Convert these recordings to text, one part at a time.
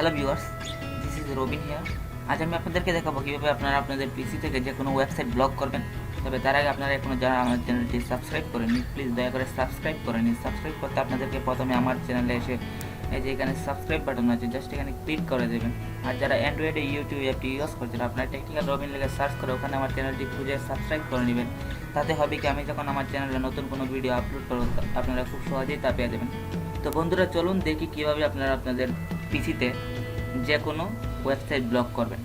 Hello viewers this is Robin here আজ আমি আপনাদেরকে দেখাবো কীভাবে আপনারা আপনাদের পিসি থেকে যে কোনো ওয়েবসাইট ব্লক করবেন। তবে তার আগে আপনারা এখনও যারা আমার চ্যানেলটি সাবস্ক্রাইব করেননি প্লিজ দয়া করে সাবস্ক্রাইব করে নিন। সাবস্ক্রাইব করতে আপনাদেরকে প্রথমে আমার চ্যানেলে এসে এই যে এখানে সাবস্ক্রাইব বাটন আছে জাস্ট এখানে ক্লিক করে দেবেন। আর যারা অ্যান্ড্রয়েডে ইউটিউব অ্যাপটি ইউজ করছেন আপনারা টেকনিক্যাল রবিন লেগে সার্চ করে, ওখানে আমার চ্যানেলটি খুঁজে সাবস্ক্রাইব করে নেবেন। তাতে হবে কি, আমি যখন আমার চ্যানেলে নতুন কোনো ভিডিও আপলোড করব, আপনারা খুব সহজেই তা পেয়ে যাবেন। তো বন্ধুরা চলুন দেখি কীভাবে আপনারা আপনাদের পিসিতে যে কোনো ওয়েবসাইট ব্লক করবেন।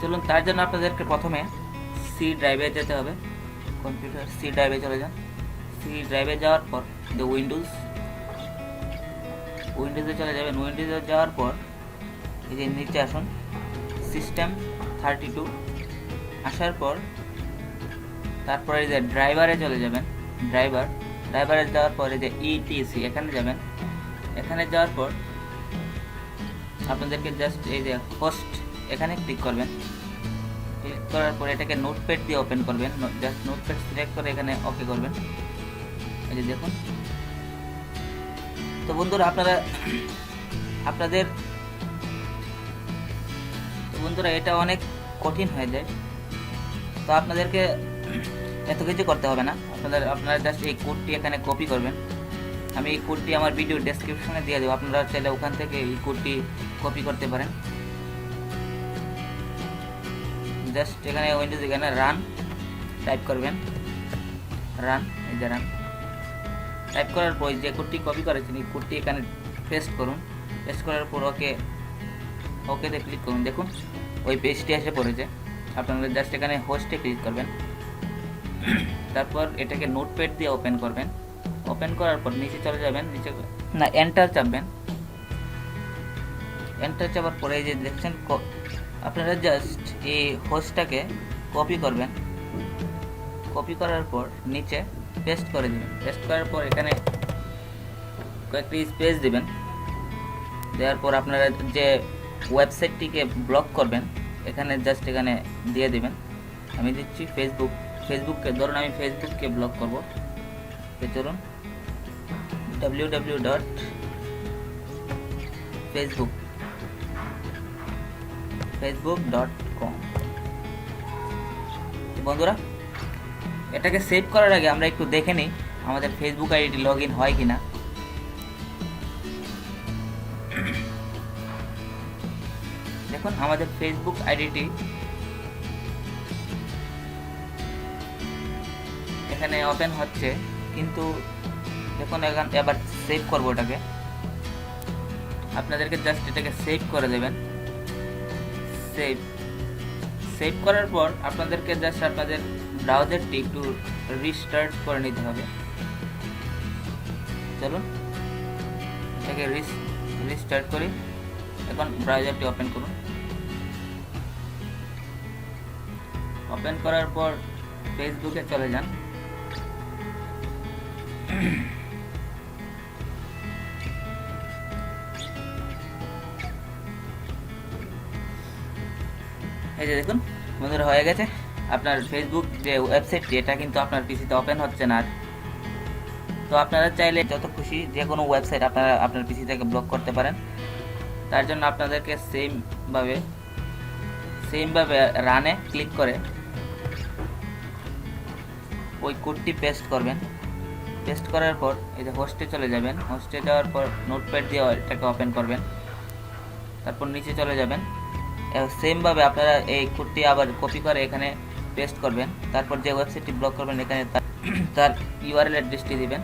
চলুন, তার জন্য আপনাদেরকে প্রথমে সি ড্রাইভে যেতে হবে। কম্পিউটার সি ড্রাইভে চলে যান। সি ড্রাইভে যাওয়ার পর দ্য উইন্ডোজ উইন্ডোজে চলে যাবেন। উইন্ডোজে যাওয়ার পর এই যে নিচে আসুন। System thirty two. আসার পর তারপরে যে ড্রাইভারে চলে যাবেন, ড্রাইভার। ড্রাইভারে যাওয়ার পর যে ইটিসি এখানে যাবেন। এখানে যাওয়ার পর আপনাদেরকে জাস্ট এই যে হোস্ট এখানে ক্লিক করবেন। ক্লিক করার পর এটাকে নোটপ্যাড দিয়ে ওপেন করবেন। জাস্ট নোটপ্যাড সিলেক্ট করে এখানে ওকে করবেন। এই যে দেখুন। তো বন্ধুরা, আপনারা, আপনাদের বন্ধুরা, এটা অনেক কঠিন হয়ে যায়। তো আপনাদেরকে এত কিছু করতে হবে না। আপনাদের, আপনারা জাস্ট এই কোডটি এখানে কপি করবেন। আমি এই কোডটি আমার ভিডিও ডেসক্রিপশনে দিয়ে দেবো। আপনারা চাইলে ওখান থেকে এই কোডটি কপি করতে পারেন। জাস্ট এখানে উইন্ডোজ এখানে রান টাইপ করবেন। রান এই যে রান টাইপ করার পর যে কোডটি কপি করেছেন, এই কোডটি এখানে পেস্ট করুন। পেস্ট করার পর ওকে ওকেতে ক্লিক করুন। দেখুন, ওই পেজটি এসে পড়েছে। আপনারা জাস্ট এখানে হোস্টে ক্লিক করবেন। তারপর এটাকে নোটপ্যাড দিয়ে ওপেন করবেন। ওপেন করার পর নিচে চলে যাবেন, নিচে না এন্টার চাপবেন। এন্টার চাপার পরে যে দেখছেন আপনারা জাস্ট এই হোস্টটাকে কপি করবেন। কপি করার পর নিচে পেস্ট করে দিবেন। পেস্ট করার পর এখানে কয়েকটি স্পেস দিবেন। দেওয়ার পর আপনারা যে ওয়েবসাইটটিকে ব্লক করবেন, এখানে জাস্ট এখানে দিয়ে দিবেন। আমি দিচ্ছি ফেসবুক ফেসবুককে ধরুন আমি ফেসবুককে ব্লক করব। চলুন W W dot Facebook Facebook dot com বন্ধুরা, এটাকে সেভ করার আগে আমরা একটু দেখে নিই, আমাদের ফেসবুক আইডি লগ ইন হয় কিনা। দেখুন, আমাদের ফেসবুক আইডিটি এখানে ওপেন হচ্ছে, কিন্তু দেখুন, এখন এবার সেভ করব ওটাকে। আপনাদেরকে জাস্ট এটাকে সেভ করে দেবেন। সেভ সেভ করার পর আপনাদেরকে জাস্ট আপনাদের ব্রাউজারটি একটু রিস্টার্ট করে নিতে হবে। চলুন, এটাকে রিস্টার্ট করি। এখন ব্রাউজারটি ওপেন করুন। ওপেন করার পর ফেসবুকে চলে যান। এই যে দেখুন, বন্ধুরা, হয়ে গেছে। আপনার ফেসবুক যে ওয়েবসাইটটি, এটা কিন্তু আপনার পিসিতে ওপেন হচ্ছে না। তো আপনারা চাইলে যত খুশি যে কোনো ওয়েবসাইট আপনারা আপনার পিসি থেকে ব্লক করতে পারেন। তার জন্য আপনাদেরকে সেমভাবে সেমভাবে রানে ক্লিক করে ওই কোডটি পেস্ট করবেন। পেস্ট করার পর এই যে হোস্টে চলে যাবেন। হোস্টে যাওয়ার পর নোটপ্যাড দিয়ে এটাকে ওপেন করবেন। তারপর নিচে চলে যাবেন। সেমভাবে আপনারা এই কোডটি আবার কপি করে এখানে পেস্ট করবেন। তারপর যে ওয়েবসাইটটি ব্লক করবেন এখানে তার- ইউআরএল অ্যাড্রেসটি দিবেন।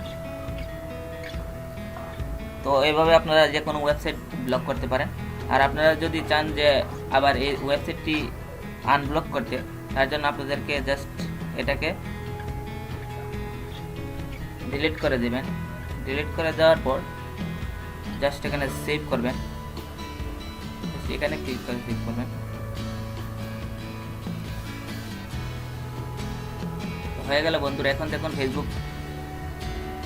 তো এইভাবে আপনারা যে কোনো ওয়েবসাইট ব্লক করতে পারেন। আর আপনারা যদি চান যে আবার এই ওয়েবসাইটটি আনব্লক করতে, তার জন্য আপনাদেরকে জাস্ট এটাকে ডিলিট করে দেবেন। ডিলিট করে দেওয়ার পর জাস্ট এখানে সেভ করবেন। এখানে ক্লিক করে সেভ করবেন। হয়ে গেল বন্ধুরা, এখন দেখুন ফেসবুক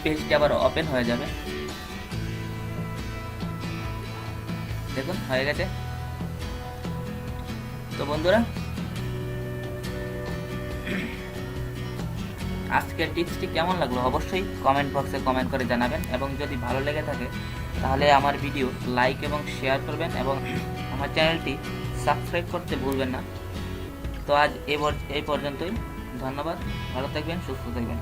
পেজটি আবার ওপেন হয়ে যাবে। দেখুন, হয়ে গেছে। তো বন্ধুরা আজকের টিপসটি কেমন লাগল অবশ্যই কমেন্ট বক্সে কমেন্ট করে জানাবেন এবং যদি ভালো লেগে থাকে, তাহলে আমার ভিডিও লাইক এবং শেয়ার করবেন এবং আমার চ্যানেলটি সাবস্ক্রাইব করতে ভুলবেন না। তো আজ এই পর্যন্তই, ধন্যবাদ, ভালো থাকবেন, সুস্থ থাকবেন।